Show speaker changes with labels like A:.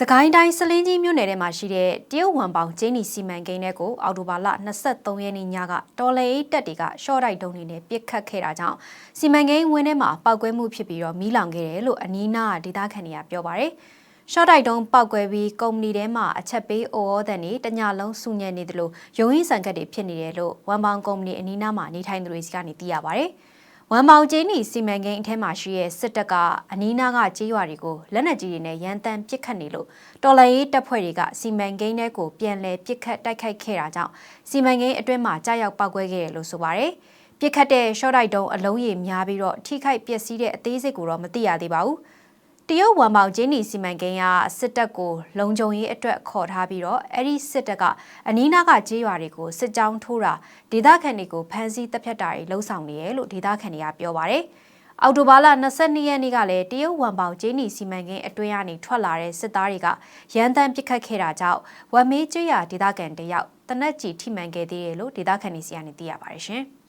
A: စကိုင်းတိုင်းစလင်းကြီးမြို့နယ်ထဲမှာရှိတဲ့တရုတ်ဝမ်ပေါင်ကျင်းနီစီမံကိန်းထဲကိုအော်တိုဘာလ23ရက်နေ့ညကတော်လေအေးတက်တွေကရှော့တိုက်တုံးတွေနဲ့ပစ်ခတ်ခဲ့တာကြောင့်စီမံကိန်းဝင်းထဲမှာပောက်ကွဲမှုဖြစ်ပြီးတော့မီးလောင်ခဲ့တယ်လို့အနီးနားကဒေသခံတွေကပြောပါတယ်။ရှော့တိုက်တုံးပောက်ကွဲပြီးကုမ္ပဏီထဲမှာအချက်ပေးအော်အော်တန်တွေတညလုံးစုညံ့နေတယ်လို့ရုံးရင်းဆန်ကတ်တွေဖြစ်နေတယ်လို့ဝမ်ပေါင်ကုမ္ပဏီအနီးနားမှာနေထိုင်သူတွေစီကနေသိရပါတယ်။ ဝမ်ပေါင်ကျင်းနီစီမံကိန်းအထက်မှာရှိတဲ့စစ်တပ်ကအနီးနားကကြေးရွာတွေကိုလက်နက်ကြီးတွေနဲ့ရန်တမ်းပစ်ခတ်နေလို့တော်လှန်ရေးတပ်ဖွဲ့တွေကစီမံကိန်းထဲကိုပြန်လည်ပစ်ခတ်တိုက်ခိုက်ခဲ့တာကြောင့်စီမံကိန်းအတွင်းမှာကြားရောက်ပောက်ကွဲခဲ့တယ်လို့ဆိုပါတယ်။ပစ်ခတ်တဲ့ရှော့တိုက်တုံးအလုံးရည်များပြီးတော့ထိခိုက်ပျက်စီးတဲ့အသေးစိတ်ကိုတော့မသိရသေးပါဘူး။ တရုတ်ဝမ်ပေါင်ကျင်းနီစီမံကိန်းကစစ်တပ်ကိုလုံခြုံရေးအတွက်ခေါ်ထားပြီးတော့အဲ့ဒီစစ်တပ်ကအနီးနားကကြေးရွာတွေကိုစစ်ကြောင်းထိုးတာဒေသခံတွေကိုဖမ်းဆီးတပ်ဖြတ်တာတွေလှုံ့ဆော်နေတယ်လို့ဒေသခံတွေကပြောပါတယ်။အော်တိုဘာလ22ရက်နေ့ကလည်းတရုတ်ဝမ်ပေါင်ကျင်းနီစီမံကိန်းအတွင်းကနေထွက်လာတဲ့စစ်သားတွေကရန်တမ်းပစ်ခတ်ခဲ့တာကြောင့်ဝမ်မေးကျွရဒေသခံတယောက်တနက်ကြီးထိမှန်ခဲ့သေးတယ်လို့ဒေသခံတွေစီကနေသိရပါတယ်ရှင်။